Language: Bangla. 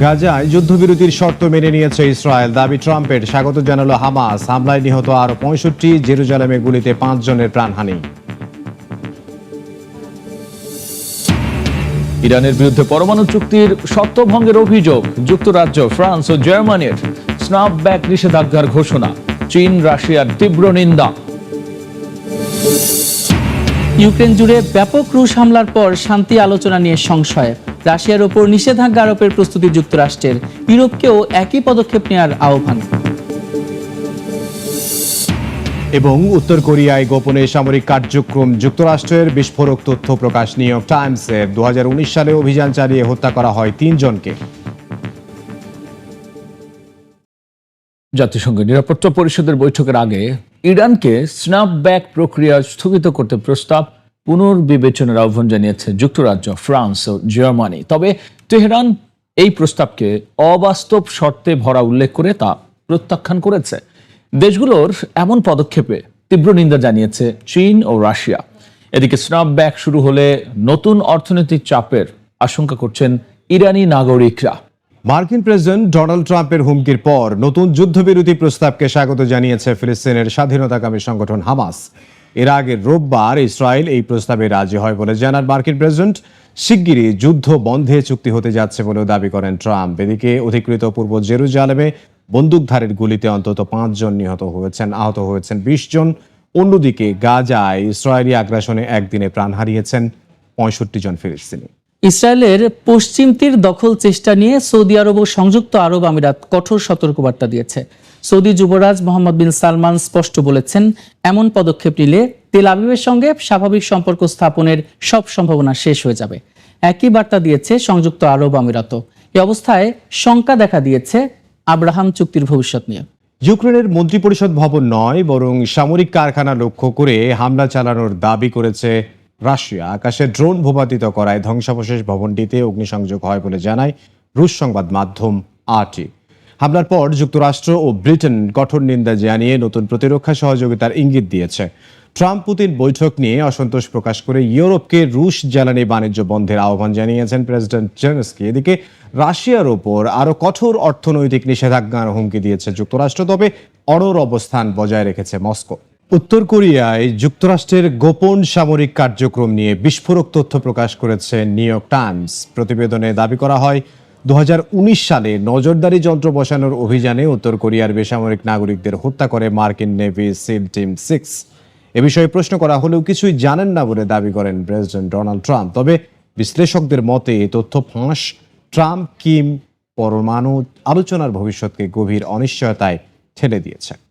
গাজায় যুদ্ধবিরতির শর্ত মেনে নিয়েছে ইসরায়েল। দাবি ট্রাম্পের। স্বাগত জানালো হামাস। হামলায় নিহত আরও পঁয়ষট্টি জেরুজালেমে গুলিতে পাঁচ জনের প্রাণহানি। ইরানের বিরুদ্ধে পরমাণু চুক্তির শর্ত ভঙ্গের অভিযোগ। যুক্তরাজ্য ফ্রান্স ও জার্মানির স্নাপব্যাক নিষেধাজ্ঞার ঘোষণা। চীন রাশিয়ার তীব্র নিন্দা। ইউক্রেন জুড়ে ব্যাপক রুশ হামলার পর শান্তি আলোচনা নিয়ে সংশয় রাশিয়ার ওপর নিষেধাজ্ঞা আরোপের প্রস্তুতি যুক্তরাষ্ট্রের। ইউরোপকেও একই পদক্ষেপ নেওয়ার আহ্বান। এবং উত্তর কোরিয়ায় গোপনে সামরিক কার্যক্রম যুক্তরাষ্ট্রের বিস্ফোরক তথ্য প্রকাশ নিউ ইয়র্ক টাইমসের দু সালে অভিযান চালিয়ে হত্যা করা হয় তিনজনকে। জাতিসংঘের নিরাপত্তা পরিষদের বৈঠকের আগে ইরানকে স্ন্যাপব্যাক প্রক্রিয়া স্থগিত করতে প্রস্তাব পুনর্বিবেচনার আহ্বান জানিয়েছে যুক্তরাজ্য, ফ্রান্স ও জার্মানি। তবে তেহরান এই প্রস্তাবকে অবাস্তব শর্তে ভরা উল্লেখ করে তা প্রত্যাখ্যান করেছে। দেশগুলোর এমন পদক্ষেপে তীব্র নিন্দা জানিয়েছে চীন ও রাশিয়া। এদিকে স্ন্যাপব্যাক শুরু হলে নতুন অর্থনৈতিক চাপের আশঙ্কা করছেন ইরানি নাগরিকরা। মার্কিন প্রেসিডেন্ট ডোনাল্ড ট্রাম্পের হুমকির পর নতুন যুদ্ধবিরতি প্রস্তাবকে স্বাগত জানিয়েছে ফিলিস্তিনের স্বাধীনতাকামী সংগঠন হামাস। এর আগে রোববার ইসরায়েল এই প্রস্তাবে রাজি হয় বলে জানান মার্কিন প্রেসিডেন্ট। শিগগিরই যুদ্ধ বন্ধে চুক্তি হতে যাচ্ছে বলেও দাবি করেন ট্রাম্প। এদিকে অধিকৃত পূর্ব জেরুজালেমে বন্দুকধারের গুলিতে অন্তত পাঁচজন নিহত হয়েছেন, আহত হয়েছেন বিশ জন। অন্যদিকে গাজায় ইসরায়েলি আগ্রাসনে একদিনে প্রাণ হারিয়েছেন পঁয়ষট্টি জন ফিলিস্তিনি। ইসরায়েলের পশ্চিম তীর দখল চেষ্টা নিয়ে সৌদি আরব ও সংযুক্ত আরব আমিরাত কঠোর সতর্কবার্তা দিয়েছে। সৌদি যুবরাজ মোহাম্মদ বিন সালমান স্পষ্ট বলেছেন, এমন পদক্ষেপ নিলে তেল আবিবের সঙ্গে স্বাভাবিক সম্পর্ক স্থাপনের সব সম্ভাবনা শেষ হয়ে যাবে। একই বার্তা দিয়েছে সংযুক্ত আরব আমিরাতও। এই অবস্থায় শঙ্কা দেখা দিয়েছে আব্রাহাম চুক্তির ভবিষ্যৎ নিয়ে। ইউক্রেনের মন্ত্রিপরিষদ ভবন নয়, বরং সামরিক কারখানা লক্ষ্য করে হামলা চালানোর দাবি করেছে রাশিয়া। আকাশে ড্রোন ভূপাতিত করায় ধ্বংসাবশেষ ভবনটিতে অগ্নিসংযোগ হয় বলে জানায় রুশ সংবাদ মাধ্যম আরটি। হামলার পর যুক্তরাষ্ট্র ও ব্রিটেন কঠোর নিন্দা জানিয়ে নতুন প্রতিরক্ষা সহযোগিতার ইঙ্গিত দিয়েছে। ট্রাম্প পুতিন বৈঠক নিয়ে অসন্তোষ প্রকাশ করে ইউরোপকে রুশ জ্বালানি বাণিজ্য বন্ধের আহ্বান জানিয়েছেন প্রেসিডেন্ট জেলেনস্কি। এদিকে রাশিয়ার ওপর আরও কঠোর অর্থনৈতিক নিষেধাজ্ঞার হুমকি দিয়েছে যুক্তরাষ্ট্র, তবে অড়র অবস্থান বজায় রেখেছে মস্কো। উত্তর কোরিয়ায় যুক্তরাষ্ট্রের গোপন সামরিক কার্যক্রম নিয়ে বিস্ফোরক তথ্য প্রকাশ করেছে নিউ ইয়র্ক টাইমস। প্রতিবেদনে দাবি করা হয় দু হাজার উনিশ সালে নজরদারি যন্ত্র বসানোর অভিযানে উত্তর কোরিয়ার বেসামরিক নাগরিকদের হত্যা করে মার্কিন নেভি সিল টিম সিক্স। এ বিষয়ে প্রশ্ন করা হলেও কিছুই জানেন না বলে দাবি করেন প্রেসিডেন্ট ডোনাল্ড ট্রাম্প। তবে বিশ্লেষকদের মতে এই তথ্য ফাঁস। ট্রাম্প, কিম, পরমাণু আলোচনার ভবিষ্যৎকে গভীর অনিশ্চয়তায় ঠেলে দিয়েছে